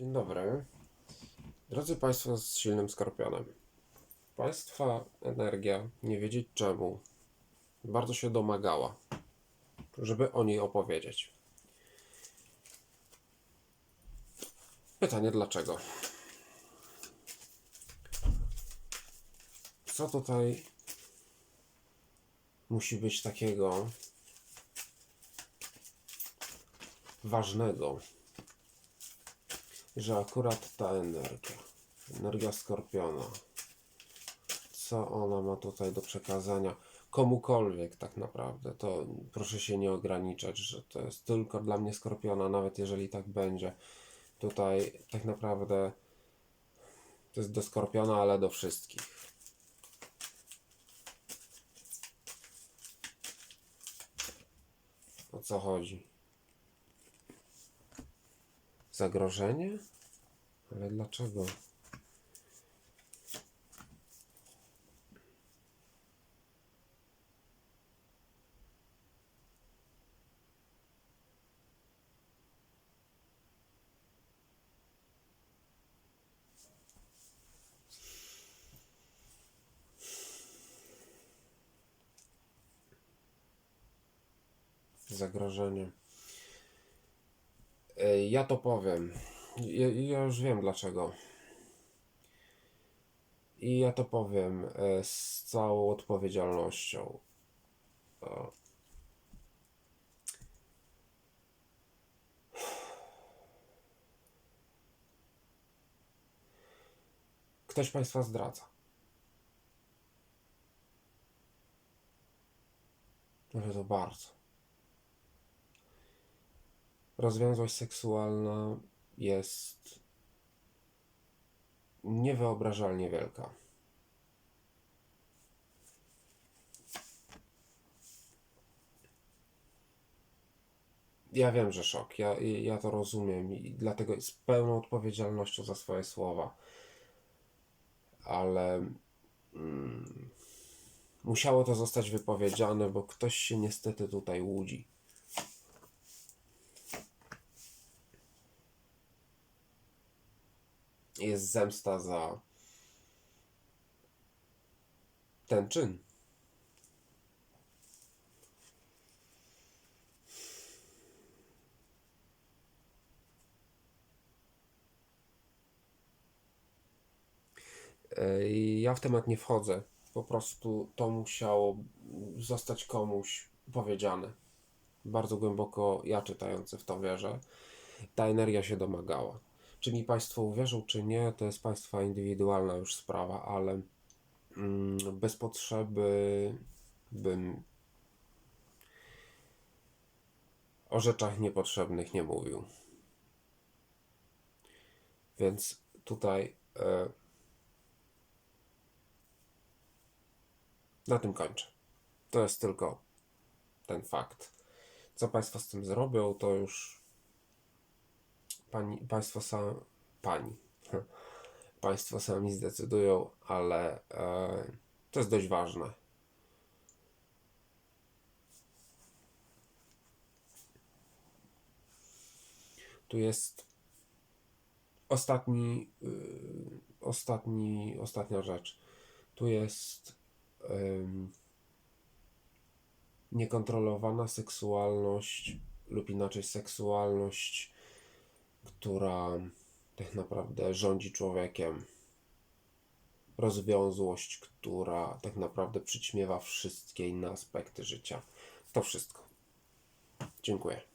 Dzień dobry. Drodzy Państwo z silnym skorpionem. Państwa energia, nie wiedzieć czemu, bardzo się domagała, żeby o niej opowiedzieć. Pytanie dlaczego? Co tutaj musi być takiego ważnego, że akurat ta energia, energia skorpiona, co ona ma tutaj do przekazania komukolwiek tak naprawdę, to proszę się nie ograniczać, że to jest tylko dla mnie skorpiona, nawet jeżeli tak będzie. Tutaj tak naprawdę to jest do skorpiona, ale do wszystkich. O co chodzi? Zagrożenie? Ale dlaczego? Zagrożenie. Ja to powiem. Ja, ja już wiem dlaczego. I ja to powiem e, z całą odpowiedzialnością. Ktoś Państwa zdradza. Ale to bardzo. Rozwiązłość seksualna jest niewyobrażalnie wielka. Ja wiem, że szok. Ja, ja to rozumiem i dlatego z pełną odpowiedzialnością za swoje słowa. Ale mm, musiało to zostać wypowiedziane, bo ktoś się niestety tutaj łudzi. Jest zemsta za ten czyn. Ja w temat nie wchodzę. Po prostu to musiało zostać komuś powiedziane. Bardzo głęboko ja czytający w to wierzę. Ta energia się domagała. Czy mi Państwo uwierzą, czy nie, to jest Państwa indywidualna już sprawa, ale mm, bez potrzeby bym o rzeczach niepotrzebnych nie mówił. Więc tutaj e, na tym kończę. To jest tylko ten fakt. Co Państwo z tym zrobią, to już pani, Państwo sam, pani, Państwo sami zdecydują, ale e, to jest dość ważne. Tu jest ostatni, y, ostatni, ostatnia rzecz. Tu jest ym, niekontrolowana seksualność lub inaczej seksualność, która tak naprawdę rządzi człowiekiem. Rozwiązłość, która tak naprawdę przyćmiewa wszystkie inne aspekty życia. To wszystko. Dziękuję.